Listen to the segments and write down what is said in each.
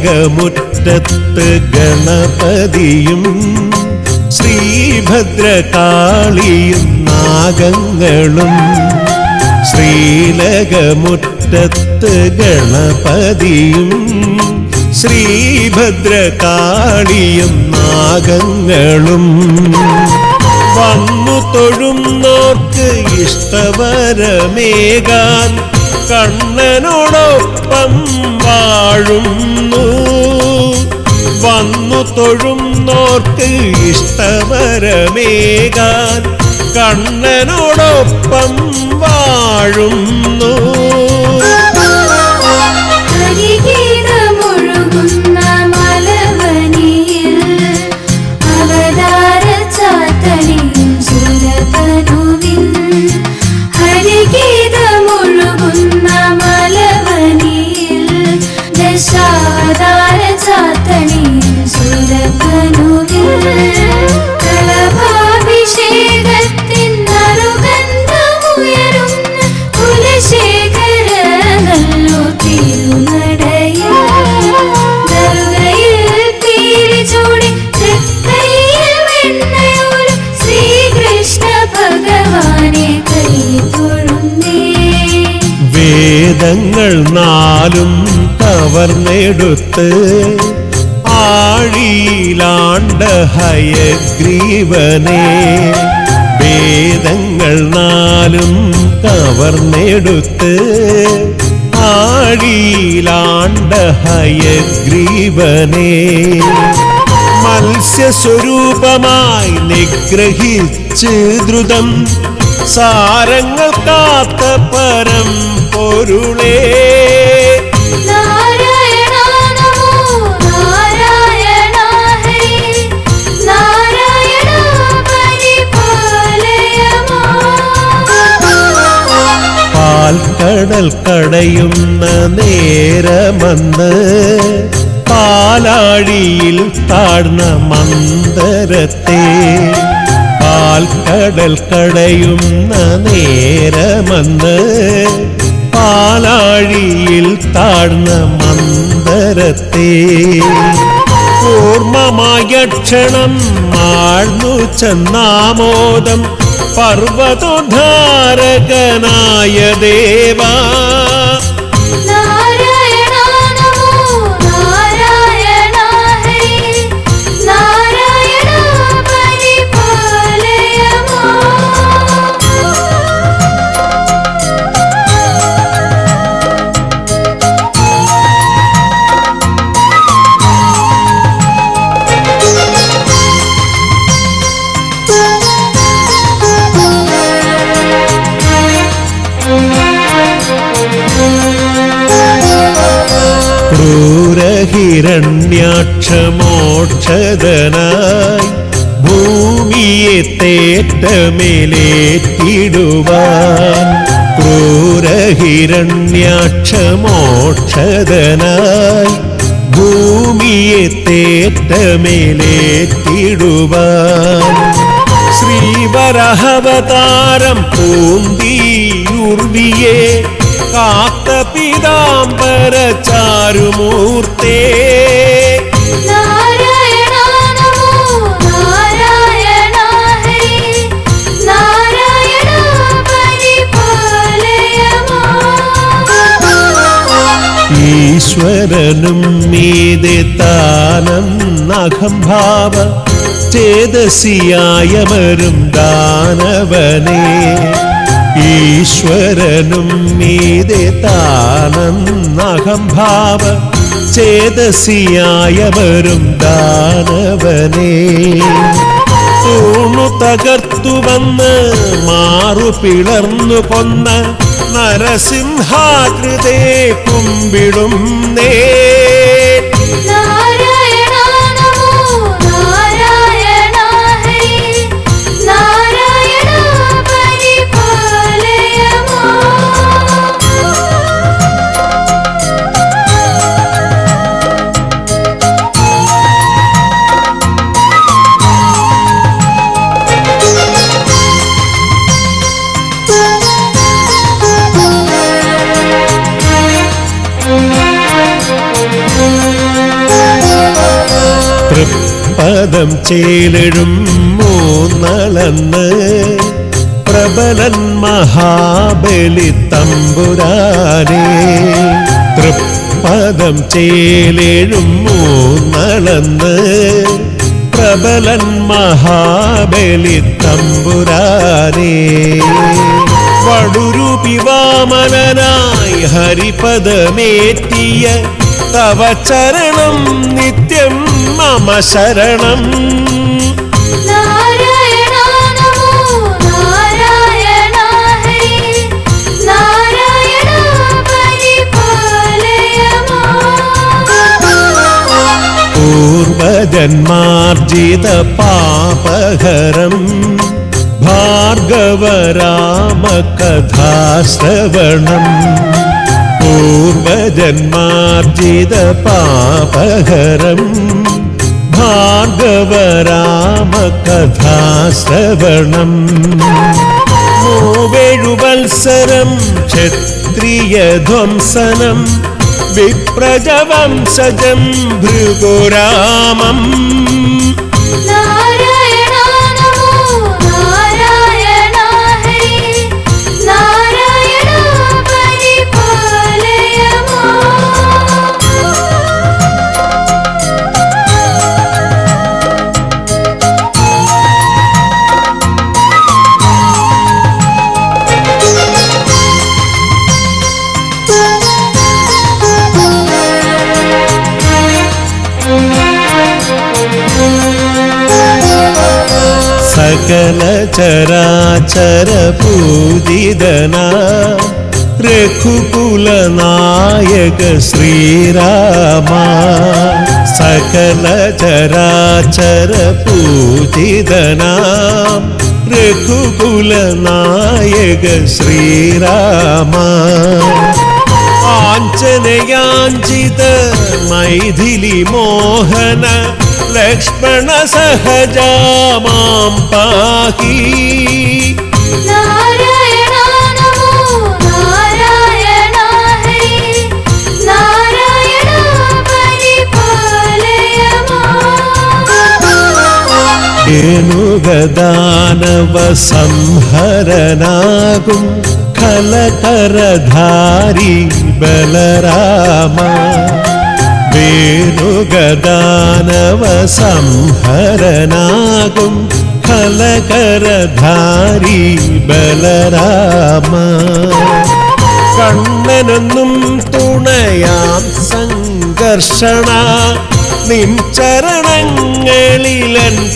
ശ്രീലകമുറ്റത്ത് ഗണപതിയും ശ്രീഭദ്രകാളിയും നാഗങ്ങളും ശ്രീലകമുറ്റത്ത് ഗണപതിയും ശ്രീഭദ്രകാളിയും നാഗങ്ങളും വന്നു തൊഴുന്നോർക്ക് ഇഷ്ടവരമേകാൻ കണ്ണനോടൊപ്പം വാഴുന്നു വന്നു തൊഴുന്നോർക്ക് ഇഷ്ടവരമേകാൻ കണ്ണനോടൊപ്പം വാഴുന്നു. വേദങ്ങൾ നാലും കവർന്നെടുത്ത് ആഴിയിലാണ്ട ഹയഗ്രീവനെ. വേദങ്ങൾ നാലും കവർന്നെടുത്ത് ആഴിയിലാണ്ട ഹയഗ്രീവനെ. മത്സ്യസ്വരൂപമായി നിഗ്രഹിച്ച് ദ്രുതം. സാരങ്ങൾ കാത്ത പരം പൊരുളേ. പാൽക്കടൽ കടയുന്ന നേരമന്ന് പാലാഴിയിൽ താഴ്ന്ന മന്ദരത്തെ പാൽക്കടൽ കടയുന്ന നേരമന്ന് പാലാഴിയിൽ താഴ്ന്ന മന്ദരത്തെ ഓർമ്മമായ ക്ഷണം ആഴ്ന്നു ചെന്നാമോദം പർവതോദ്ധാരകനായ ദേവാ. ക്രൂരഹിരണ്യാക്ഷമോക്ഷതനായി ഭൂമിയെ തേറ്റമേലേറ്റിടുവാൻ ക്രൂരഹിരണ്യാക്ഷമോക്ഷതനായി ഭൂമിയെ തേറ്റമേലേറ്റിടുവാൻ ശ്രീവരഹവതാരം പൂന്തിയുർവിയെ കാത്ത പീതാംബര ചാരുമൂർത്തേ ഈശ്വരനും മീതെ താനം അഹംഭാവ ചേതസിയായമരും ദാനവനെ. ഈശ്വരനും മീതെ താനം ചേതസിയായവരും ദാനവനേ. തൂണു തകർത്തു വന്ന് മാറു പിളർന്നു കൊന്ന നരസിംഹാകൃതേ കുമ്പിടും നേ. തൃപ്പദം ചേലിടും മൂന്നളന്ന് പ്രബലൻ മഹാബലി തമ്പുരാനെ. തൃപ്പദം ചേലിടും മൂന്നളന്ന് പ്രബലൻ മഹാബലി തമ്പുരാനെ. വടുരു പിവാമനായി ഹരിപദമേറ്റിയ തവ ചരണം നിത്യം മമ ശരണം. ജന്മാർജിത. പൂർവജന്മാർജിത പാപഹരം. ഭാർഗവരാമ കഥാശ്രവണം പൂർവജന്മാർജിത പാപഹരം. ഭാർഗവരാമ കഥാശ്രവണം. മൂവേഴുവത്സരം ക്ഷത്രിയധ്വംസനം. വിപ്രജവംസജം ഭൃഗുരാമം. സകല ചരാചര പൂജിതന. രഘുകുലനായക ശ്രീരാമ. സകല ചരാചര പൂജിതനാം. രഘുകുലനായക ശ്രീരാമ. ആഞ്ജനയാഞ്ചിത മൈഥിലി മോഹന. లక్ష్మణ సహజా మాం పాహి ఏనుగదానవ సంహరనాగు కలకరధారి బలరామా. വേണുഗദാനവ സംഹരനാകും ഫലകരധാരി ബലരാമ കണ്ണനെന്നും തുണയാം സംഘർഷണ നിൻ ചരണങ്ങളിലൻ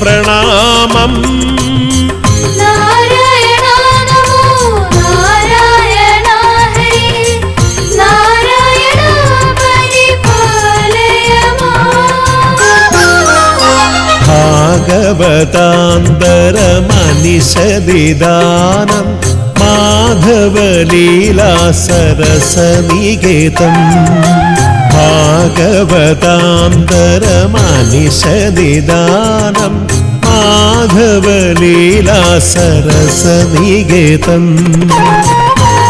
പ്രണാമം ഭാഗവതാന്തരമനിഷദിദാനം മാധവലീലാ സരസനികേതം ഭാഗവതാന്തരമനിഷദിദാനം മാധവലീലാ സരസനികേതം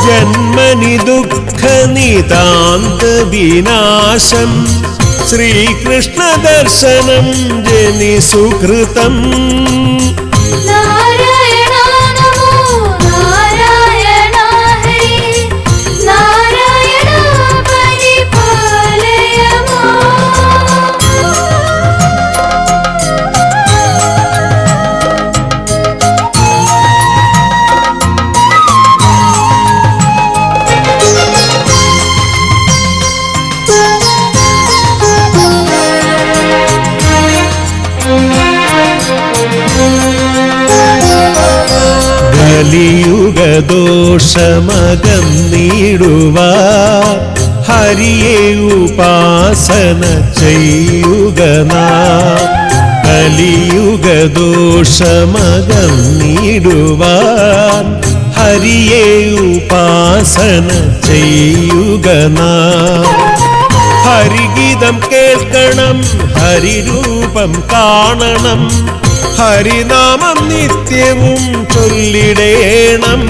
ജന്മനി ദുഃഖനിതാന്ത श्रीकृष्णदर्शनं जनि सुकृतम् കലിയുഗദോഷമകന്നിടുവ ഹരിയെ ഉപാസന ചെയ്യുക കലിയുഗദോഷമകന്നിടുവാൻ ഹരിയെ ഉപാസന ചെയ്യുക ഹരിഗീതം കേൾക്കണം ഹരിരൂപം കാണണം. ഹരിനാമം നിത്യവും ചൊല്ലിടേണം.